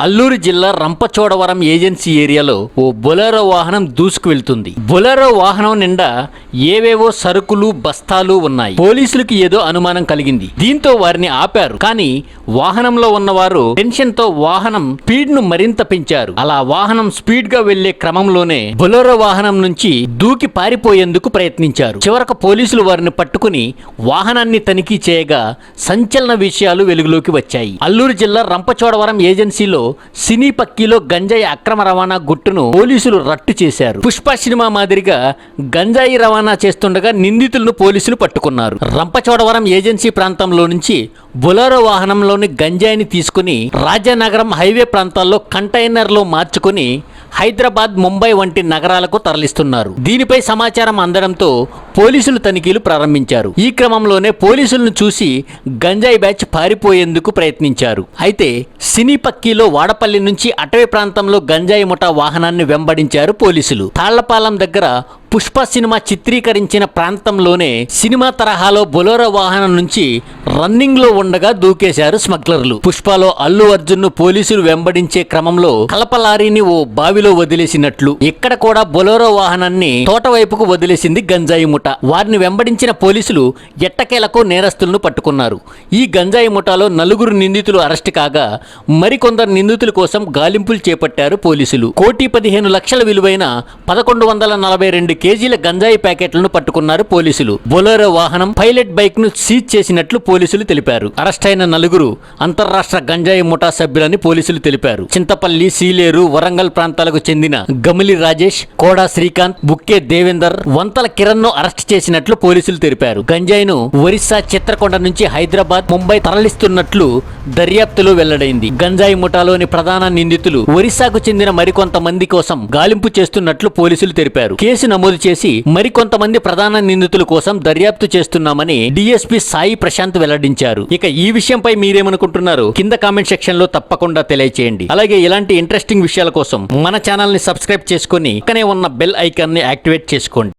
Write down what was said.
అల్లూరు జిల్లా రంపచోడవరం ఏజెన్సీ ఏరియాలో ఓ బొలెరో వాహనం దూసుకు వెళ్తుంది బొలెరో వాహనం నిండా ఏవేవో సరుకులు బస్తాలు ఉన్నాయి. పోలీసులకు ఏదో అనుమానం కలిగింది. దీంతో వారిని ఆపారు. కానీ వాహనంలో ఉన్నవారు టెన్షన్తో వాహనం స్పీడ్ను మరింత పెంచారు. అలా వాహనం స్పీడ్గా వెళ్ళే క్రమంలోనే బొలెరో వాహనం నుంచి దూకి పారిపోయేందుకు ప్రయత్నించారు. చివరకు పోలీసులు వారిని పట్టుకుని వాహనాన్ని తనిఖీ చేయగా సంచలన విషయాలు వెలుగులోకి వచ్చాయి. అల్లూరు జిల్లా రంపచోడవరం ఏజెన్సీలో సినీ పక్కీలో గంజాయి అక్రమ రవాణా గుట్టును పోలీసులు రట్టు చేశారు. పుష్ప సినిమా మాదిరిగా గంజాయి రవాణా చేస్తుండగా నిందితులను పోలీసులు పట్టుకున్నారు. రంపచోడవరం ఏజెన్సీ ప్రాంతంలో నుంచి బొలెరో వాహనంలోని గంజాయిని తీసుకుని రాజానగరం హైవే ప్రాంతాల్లో కంటైనర్లో మార్చుకుని హైదరాబాద్ ముంబై వంటి నగరాలకు తరలిస్తున్నారు. దీనిపై సమాచారం అందడంతో పోలీసులు తనిఖీలు ప్రారంభించారు. ఈ క్రమంలోనే పోలీసులను చూసి గంజాయి బ్యాచ్ పారిపోయేందుకు ప్రయత్నించారు. అయితే సినీ పక్కీలో వాడపల్లి నుంచి అటవీ ప్రాంతంలో గంజాయి ముఠా వాహనాన్ని వెంబడించారు పోలీసులు. తాళ్ళపాలెం దగ్గర పుష్ప సినిమా చిత్రీకరించిన ప్రాంతంలోనే సినిమా తరహాలో బొలోరో వాహనం నుంచి రన్నింగ్లో ఉండగా దూకేశారు స్మగ్లర్లు. పుష్పలో అల్లు అర్జున్ను పోలీసులు వెంబడించే క్రమంలో కలప లారీని ఓ బావిలో వదిలేసినట్లు. ఇక్కడ కూడా బొలోరో వాహనాన్ని తోట వైపుకు వదిలేసింది గంజాయి ముఠ. వారిని వెంబడించిన పోలీసులు ఎట్టకేలకు నేరస్తులను పట్టుకున్నారు. ఈ గంజాయి ముఠాలో నలుగురు నిందితులు అరెస్ట్ కాగా మరికొందరు నిందితుల కోసం గాలింపులు చేపట్టారు పోలీసులు. కోటి పదిహేను లక్షల విలువైన పదకొండు వందల నలభై రెండు కేజీల గంజాయి ప్యాకెట్లను పట్టుకున్నారు పోలీసులు. బొలెరో వాహనం పైలట్ బైక్ను సీజ్ చేసినట్లు పోలీసులు తెలిపారు. అరెస్ట్ అయిన నలుగురు అంతర్రాష్ట్ర గంజాయి ముఠా సభ్యులని పోలీసులు తెలిపారు. చింతపల్లి సీలేరు వరంగల్ ప్రాంతాలకు చెందిన గమిలి రాజేష్ కోడా శ్రీకాంత్ బుక్కే దేవేందర్ వంతల కిరణ్ను అరెస్ట్ చేసినట్లు పోలీసులు తెలిపారు. గంజాయిను ఒరిస్సా చిత్రకొండ నుంచి హైదరాబాద్ ముంబై తరలిస్తున్నట్లు దర్యాప్తులో వెల్లడైంది. గంజాయి ముఠాలోని ప్రధాన నిందితులు ఒరిస్సాకు చెందిన మరికొంతమంది కోసం గాలింపు చేస్తున్నట్లు పోలీసులు తెలిపారు. కేసు నమోదు చేసి మరికొంతమంది ప్రధాన నిందితుల కోసం దర్యాప్తు చేస్తున్నామని డిఎస్పీ సాయి ప్రశాంత్ వెల్లడించారు. ఇక ఈ విషయంపై మీరేమనుకుంటున్నారు కింద కామెంట్ సెక్షన్లో తప్పకుండా తెలియచేయండి. అలాగే ఇలాంటి ఇంట్రెస్టింగ్ విషయాల కోసం మన ఛానల్ని సబ్స్క్రైబ్ చేసుకొని పక్కనే ఉన్న బెల్ ఐకాన్ని యాక్టివేట్ చేసుకోండి.